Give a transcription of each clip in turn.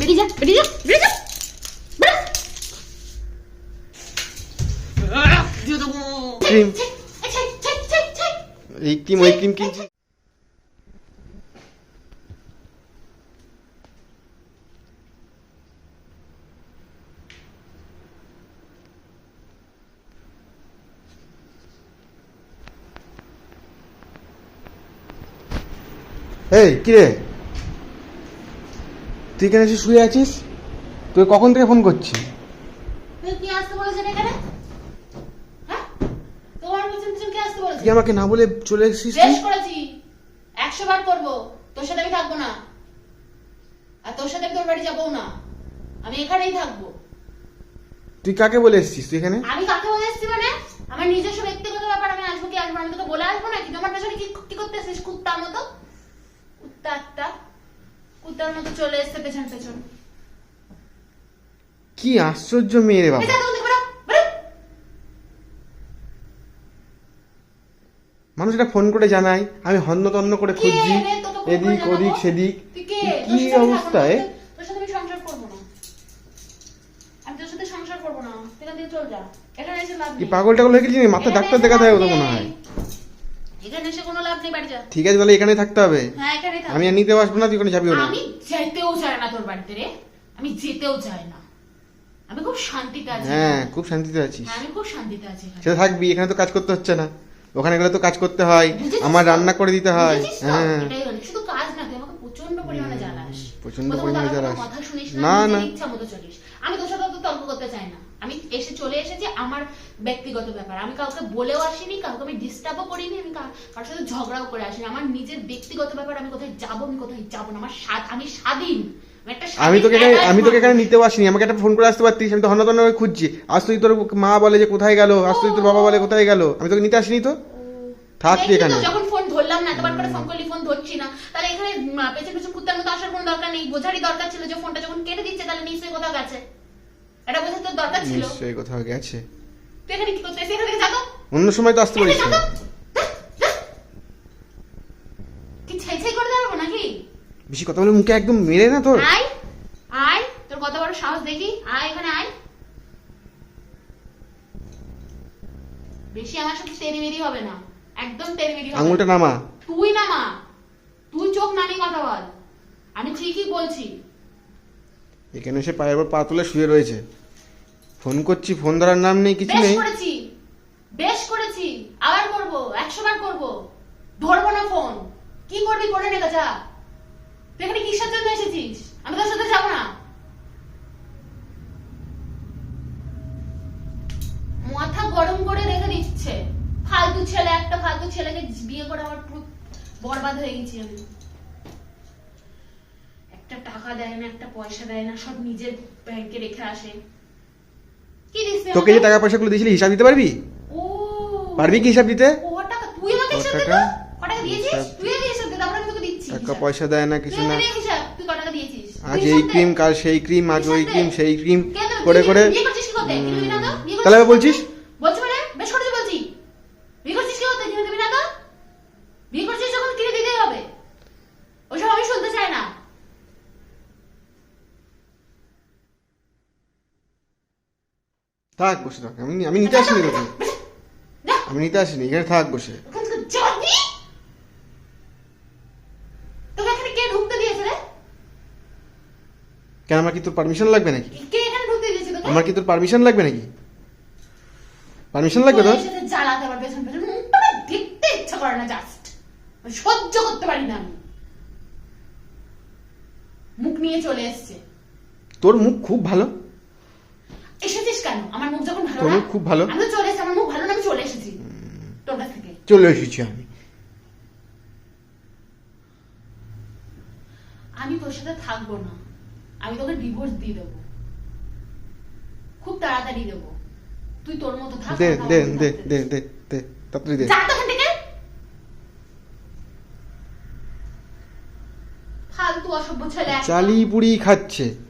বেরিয়ে যা বেরিয়ে যা বেরিয়ে যা বেরো। আহ, দিয়ে দেবো। ক্রিম। ছি, ছি, ছি, ছি, ছি। এই ক্রিম ওই ক্রিম কিনছি এই কিরে তুই এখানে এসে শুয়ে আছিস? তুই কখন থেকে ফোন করছি? তুই কি আসতে বলেছেন এখানে? হ্যাঁ? আমাকে না বলে চলে এসেছিস করেছি। একশো বার করব। তোর সাথে আমি থাকব না। আর তোর সাথে আমি তোর বাড়ি যাব না। আমি এখানেই থাকব। তুই কাকে বলে এসেছিস তুই এখানে? আমি কাকে বলে এসেছি মানে? আমার নিজস্ব ব্যক্তিগত ব্যাপার আমি আসব কি আসব আমি তোকে বলে আসব নাকি তোমার পেছনে কি কি করতে এসেছিস কুত্তার মতো? কুত্তা মতো চলে এসছে পেছন পেছন। কি আশ্চর্য মেয়ে রে বাবা। মানুষ এটা ফোন করে জানাই আমি হন্য তন্ন করে খুঁজছি এদিক ওদিক সেদিক। কি? অবস্থায় কি পাগল টাগল হয়ে গেছিস মাথা ডাক্তার দেখাতে হবে তো মনে হয়? এসে কোনো লাভ নেই বাড়ি যা। ঠিক আছে তাহলে এখানেই থাকতে হবে। হ্যাঁ এখানেই থাক। আমি আর নিতে আসব না তুই ওখানে যাবিও না। আমি যেতেও চাই না তোর বাড়িতে রে। আমি যেতেও চাই না। আমি খুব শান্তিতে আছি। হ্যাঁ খুব শান্তিতে আছিস। হ্যাঁ, আমি খুব শান্তিতে আছি সেটা থাকবি এখানে তো কাজ করতে হচ্ছে না। ওখানে গেলে তো কাজ করতে হয়। আমার রান্না করে দিতে হয়। হ্যাঁ। শুধু কাজ না তুই আমাকে প্রচণ্ড পরিমাণে জ্বালাস। প্রচণ্ড পরিমাণে জ্বালাস। না, না আমি তোর সাথে তর্ক করতে চাই না। আমি এসে চলে এসেছি আমার ব্যক্তিগত ব্যাপার। আমি কাউকে বলেও আসিনি কাউকে আমি ডিস্টার্বও করিনি আমি কারোর সাথে ঝগড়াও করে আসিনি। আমার নিজের ব্যক্তিগত ব্যাপার আমি কোথায় যাব আমি কোথায় যাব না। আমার স্বাদ আমি স্বাধীন। আমি তোকে এখানে আমি তোকে এখানে। নিতেও আসিনি। আমাকে একটা ফোন করে আসতে পারতিস? আমি তো হন্য তন্ন খুঁজছি। আজ তুই তোর মা বলে যে কোথায় গেল? আজ তুই তোর বাবা বলে কোথায় গেল? আমি তোকে নিতে আসিনি তো? থাক তুই এখানে। যখন ফোন ধরলাম না এতবার করে ফোন করলি ফোন ধরছি না। তাহলে এখানে পেছন পেছন কুত্তার মতো আসার কোনো দরকার নেই? বোঝারই দরকার ছিল যে ফোনটা যখন কেটে দিচ্ছে তাহলে নিশ্চয়ই কোথাও গেছে। এটা তোর দরকার ছিল। নিশ্চয়ই কোথাও গেছে। তুই এখানে কি করতে এখান থেকে যাব অন্য সময় তো আসতে পারিস না। কি ছাই ছাই করে নাকি? বেশি কথা বলে মুখে একদম মেরে না তোর। আয় আয় তোর কত বড় সাহস দেখি। আয় এখানে আয়। বেশি আমার সাথে তেরি বেরি হবে না। একদম তেরি বেরি হবে আঙুলটা নামা। তুই না মা তুই চোখ নানি কথা বল। আমি ঠিকই বলছি। এখানে সে পায়ের পর পা তুলে শুয়ে রয়েছে। ফোন করছি ফোন ধরার নাম নেই কিছু নেই। করেছি বেশ করেছি। আবার করব একশো বার করব। ধরবো না ফোন। কি করবি করে নে যা তুই এখানে কিসের জন্য এসেছিস? আমি তোর সাথে যাব না। মাথা গরম করে রেখে দিচ্ছে। ফালতু ছেলে একটা ফালতু ছেলেকে বিয়ে করে আমার পুরো বরবাদ হয়ে গেছি আমি। একটা টাকা দেয় না একটা পয়সা দেয় না সব নিজের ব্যাংকে রেখে আসে। তোকে যে টাকা পয়সাগুলো দিয়েছিলি হিসাব দিতে পারবি? পারবি কি হিসাব দিতে? টাকা। পয়সা দেয় না কিছু না। আজ এই ক্রিম কাল সেই ক্রিম আজ ওই ক্রিম সেই ক্রিম করে করে। তাহলে বলছিস করতে? বলছি মানে বেশ করেছি বলছি বিয়ে করছিস কি করতে কিনে দিবি না তো বিয়ে করছিস যখন কিনে দিতেই হবে ওসব আমি শুনতে চাই না থাক বসে থাক আমি আমি নিতে আসিনি তোকে। আমি নিতে আসিনি এখানে থাক বসে। কেন আমার কি তোর পারমিশন লাগবে নাকি? আমার কি তোর পারমিশন লাগবে নাকি? পারমিশন লাগবে তোর? তোর জ্বালাতে আমার পেছন পেছন। দেখতে ইচ্ছা করে না জাস্ট সহ্য করতে পারি না আমি। মুখ নিয়ে চলে এসছে। তোর মুখ খুব ভালো। মুখ খুব ভালো। আমি চলে এসেছি আমার মুখ ভালো না আমি চলে এসেছি। তোর কাছ থেকে। চলে এসেছি আমি। আমি তোর সাথে থাকব না। আমি তোকে ডিভোর্স দিয়ে দেবো। খুব তাড়াতাড়ি দেবো। তুই তোর মতো থাক দে আমার দে মতো দে দে দে দে তাড়াতাড়ি দে। যা তো থেকে। ফালতু অসভ্য ছেলে। চালি পুরি খাচ্ছে।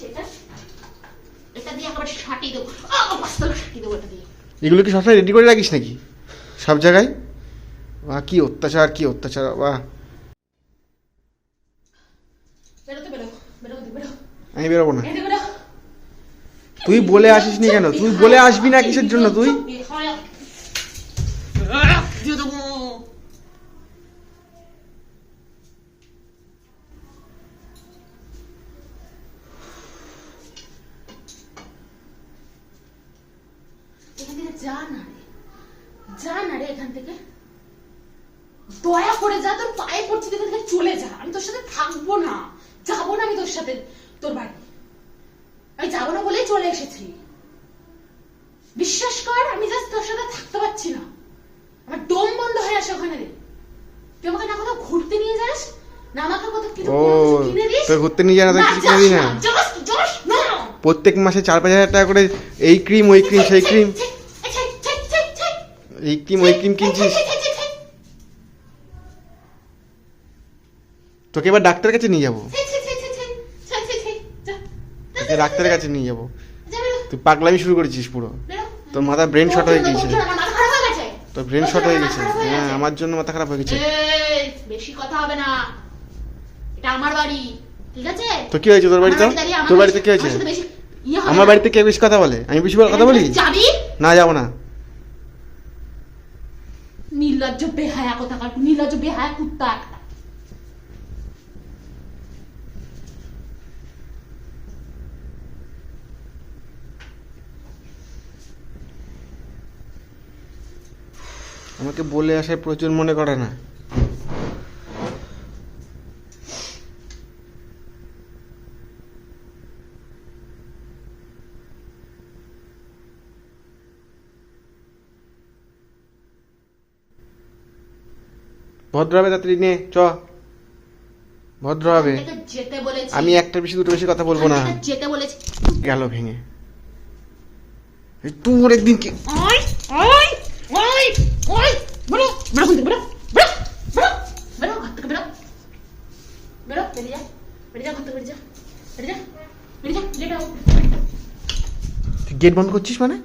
এটা এটা দিয়ে একেবারে সাটিয়ে দেবো আহ, সাটিয়ে দেবো এটা দিয়ে এগুলো কি সবসময় রেডি করে রাখিস নাকি সব জায়গায় বা কি অত্যাচার কি অত্যাচার বেরো আমি বেরোবো না তুই বলে আসিস নি কেন? তুই বলে আসবি না কিসের জন্য তুই? দিয়ে দেবো। এখান থেকে যা না রে যা না রে এখান থেকে। দয়া করে যা তোর পায়ে পড়ছি এখান থেকে চলে যা। আমি তোর সাথে থাকব না যাব না আমি তোর সাথে তোর বাড়ি। আমি যাব না বলেই চলে এসেছি। বিশ্বাস কর আমি জাস্ট তোর সাথে থাকতে পারছি না। আমার দম বন্ধ হয়ে আসে ওখানে রে। তুই আমাকে না কোথাও ঘুরতে নিয়ে যাস? না আমাকে কোথাও কিছু কোনো দিস? ঘুরতে নিয়ে যাস না প্রত্যেক মাসে চার পাঁচ হাজার টাকা করে এই ক্রিম ওই ক্রিম সেই ক্রিম এই ক্রিম ওই ক্রিম কিনছিস? তোকে এবার ডাক্তারের কাছে নিয়ে যাব। তোকে ডাক্তারের কাছে নিয়ে যাব। তুই পাগলামি শুরু করেছিস পুরো। তোর মাথা ব্রেন শট হয়ে গিয়েছে। তোর ব্রেন শট হয়ে গেছে। হ্যাঁ আমার জন্য মাথা খারাপ হয়ে গেছে। বেশি কথা হবে না। এটা আমার বাড়ি। ঠিক আছে? তো কি হয়েছে? তোর বাড়িতে? আমার আমার তোর বাড়িতে কি হয়েছে? বেশি ইয়ে আমার বাড়িতে কে বেশি কথা বলে? আমি বেশি কথা বলি? না যাব না। নির্লজ্জ বেহায়া কোথাকার নির্লজ্জ বেহায়া কুত্তা একটা। আমাকে বলে আসায় প্রচুর মনে করে না। ভদ্রভাবে তাড়াতাড়ি নে চ। ভদ্রভাবে। এখান থেকে যেতে বলেছি। আমি একটা বেশি দুটো বেশি কথা বলব না। যেতে বলেছি। গেল ভেঙে। তোর একদিন কি ওই ওই ওই ওই বেরো বেরো এখান থেকে, বেরো বেরো বেরো বেরো ঘর থেকে বেরো। বেরো বেরিয়ে যা বেরিয়ে যা ঘর থেকে বেরিয়ে যা বেরিয়ে যা বেরিয়ে যা বেরিয়ে যাও গেট বন্ধ করছিস মানে?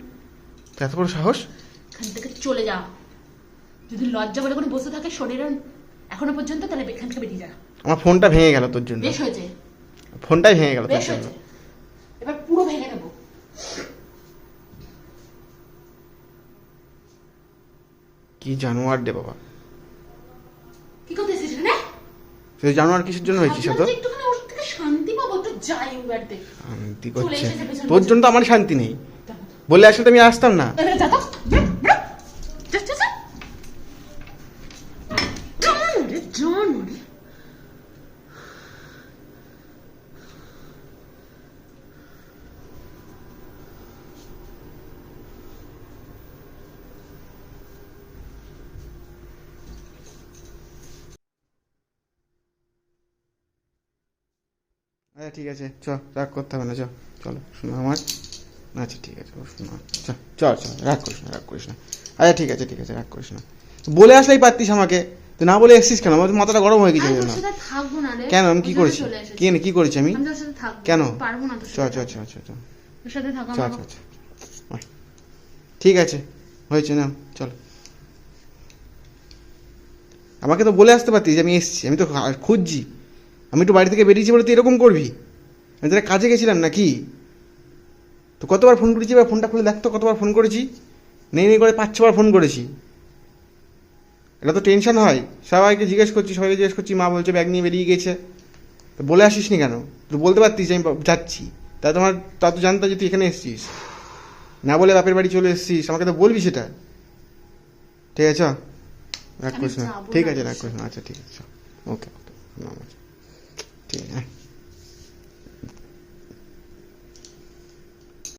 এত বড় সাহস? যদি লজ্জা বলে কোনো বসে থাকে শরীরে এখনও পর্যন্ত তাহলে এখান থেকে বেরিয়ে যা। আমার ফোনটা ভেঙে গেল তোর জন্য। বেশ হয়েছে। ফোনটাই ভেঙে গেল তোর জন্য। এবার পুরো ভেঙে দেবো কি জানোয়ার দে বাবা। কি করতে এসেছিস এখানে? জানোয়ার কিসের জন্য হয়েছিস তো একটুখানি ওর থেকে শান্তি পাবো একটু যাই দেখে শান্তি করছে। তোর জন্য তো আমার শান্তি নেই। বলে আসলে আমি আসতাম না এবারে যা তো বেরো, বেরো। যা, যা, যা। জানো রে, জানো রে। আচ্ছা ঠিক আছে। চ রাগ করতে হবে না চ। চলো শোনো আমার। আচ্ছা ঠিক আছে শোনো চ চল চল রাগ করিস না রাগ করিস না। আচ্ছা ঠিক আছে ঠিক আছে রাগ করিস না। বলে আসলেই পারতিস আমাকে। তুই না বলে এসছিস কেন? আমার মাথাটা গরম হয়ে গেছে কেন? আমি কি করেছি? এসেছি। কি করেছি আমি? কেন? চ চ। ঠিক আছে হয়েছে না চল। আমাকে তো বলে আসতে পারতিস আমি এসছি আমি তো খুঁজছি। আমি একটু বাড়ি থেকে বেরিয়েছি বলে তুই এরকম করবি? আমি তাহলে কাজে গেছিলাম নাকি? তো কতবার ফোন করেছি এবার ফোনটা খুলে দেখতো কতবার ফোন করেছি? নেই নেই করে পাঁচ ছবার ফোন করেছি। এটা তো টেনশন হয়। সবাইকে জিজ্ঞেস করছি সবাইকে জিজ্ঞেস করছি মা বলছে ব্যাগ নিয়ে বেরিয়ে গেছে। তো বলে আসিস নি কেন? তুই বলতে পারতিস যে আমি যাচ্ছি। তা তোমার তা তো জানতো যে তুই এখানে এসছিস। না বলে বাপের বাড়ি চলে এসছিস। আমাকে তো বলবি সেটা। ঠিক আছে। রাগ করিস না। ঠিক আছে রাগ করিস না। আচ্ছা ঠিক আছে। ওকে ওকে ঠিক 点